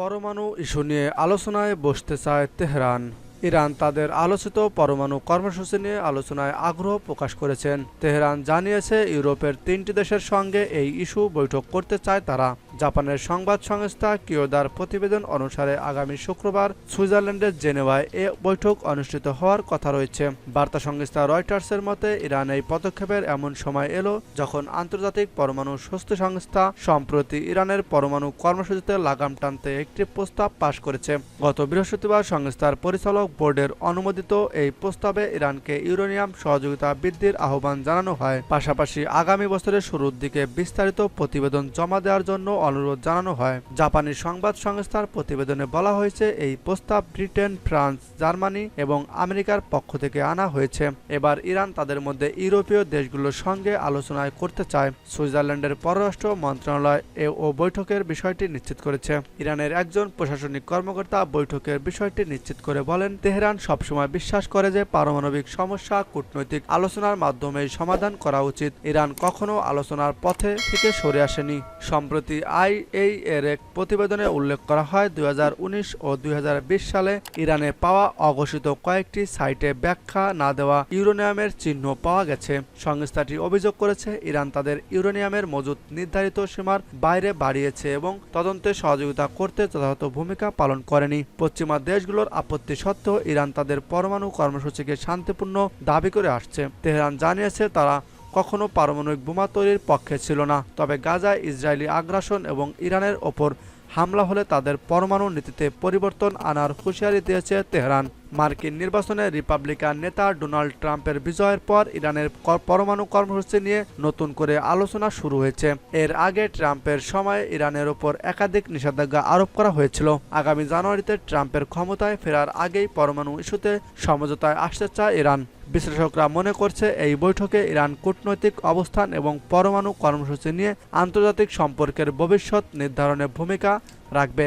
পরমাণু ইস্যু নিয়ে আলোচনায় বসতে চায় তেহরান। ইরান তাদের আলোচিত পরমাণু কর্মসূচি নিয়ে আলোচনায় আগ্রহ প্রকাশ করেছেন। তেহরান জানিয়েছে, ইউরোপের তিনটি দেশের সঙ্গে এই ইস্যু বৈঠক করতে চায় তারা। জাপানের সংবাদ সংস্থা কিয়োদার প্রতিবেদন অনুসারে আগামী শুক্রবার সুইজারল্যান্ডের জেনেভায় এ বৈঠক অনুষ্ঠিত হওয়ার কথা রয়েছে। বার্তা সংস্থা রয়টার্সের মতে, ইরান এই পদক্ষেপের এমন সময় এলো যখন আন্তর্জাতিক পরমাণু স্বাস্থ্য সংস্থা সম্প্রতি ইরানের পরমাণু কর্মসূচিতে লাগাম টানতে একটি প্রস্তাব পাশ করেছে। গত বৃহস্পতিবার সংস্থার পরিচালক বোর্ডের অনুমোদিত এই প্রস্তাবে ইরানকে ইউরেনিয়াম সহযোগিতা বৃদ্ধির আহ্বান জানানো হয়। পাশাপাশি আগামী বছরের শুরুর দিকে বিস্তারিত প্রতিবেদন জমা দেওয়ার জন্য অনুরোধ জানানো হয়। জাপানি সংবাদ সংস্থার প্রতিবেদনে বলা হয়েছে, এই প্রস্তাব ব্রিটেন, ফ্রান্স, জার্মানি এবং আমেরিকার পক্ষ থেকে আনা হয়েছে। এবার ইরান তাদের মধ্যে ইউরোপীয় দেশগুলোর সঙ্গে আলোচনায় করতে চায়। সুইজারল্যান্ডের পররাষ্ট্র মন্ত্রণালয় এ ও বৈঠকের বিষয়টি নিশ্চিত করেছে। ইরানের একজন প্রশাসনিক কর্মকর্তা বৈঠকের বিষয়টি নিশ্চিত করে বলেন, তেহরান সবসময় বিশ্বাস করে যে পারমাণবিক সমস্যা কূটনৈতিক আলোচনার মাধ্যমে সমাধান করা উচিত। ইরান কখনো আলোচনার পথে থেকে সরে আসেনি। সম্প্রতি আইএই এর এক প্রতিবেদনে উল্লেখ করা হয়, দুই হাজার উনিশ ও দুই হাজার বিশ সালে ইরানে পাওয়া অঘোষিত কয়েকটি সাইটে ব্যাখ্যা না দেওয়া ইউরেনিয়ামের চিহ্ন পাওয়া গেছে। সংস্থাটি অভিযোগ করেছে, ইরান তাদের ইউরেনিয়ামের মজুদ নির্ধারিত সীমার বাইরে বাড়িয়েছে এবং তদন্তে সহযোগিতা করতে যথাযথ ভূমিকা পালন করেনি। পশ্চিমা দেশগুলোর আপত্তি সত্ত্বেও ইরান তাদের পরমাণু কর্মসূচিকে শান্তিপূর্ণ দাবি করে আসছে। তেহরান জানিয়েছে, তারা কখনো পারমাণবিক বোমা তৈরির পক্ষে ছিল না। তবে গাজা ইসরায়েলি আগ্রাসন এবং ইরানের ওপর হামলা হলে তাদের পরমাণু নীতিতে পরিবর্তন আনার হুঁশিয়ারি দিয়েছে তেহরান। মার্কিন নির্বাচনে রিপাবলিকান নেতা ডোনাল্ড ট্রাম্পের বিজয়ের পর ইরানের পরমাণু কর্মসূচি নিয়ে নতুন করে আলোচনা শুরু হয়েছে। এর আগে ট্রাম্পের সময়ে ইরানের ওপর একাধিক নিষেধাজ্ঞা আরোপ করা হয়েছিল। আগামী জানুয়ারিতে ট্রাম্পের ক্ষমতায় ফেরার আগেই পরমাণু ইস্যুতে সমঝোতায় আসতে চায় ইরান। বিশ্লেষকরা মনে করছে এই বৈঠকে ইরান কূটনৈতিক অবস্থান এবং পরমাণু কর্মসূচি নিয়ে আন্তর্জাতিক সম্পর্কের ভবিষ্যৎ নির্ধারণে ভূমিকা রাখবে।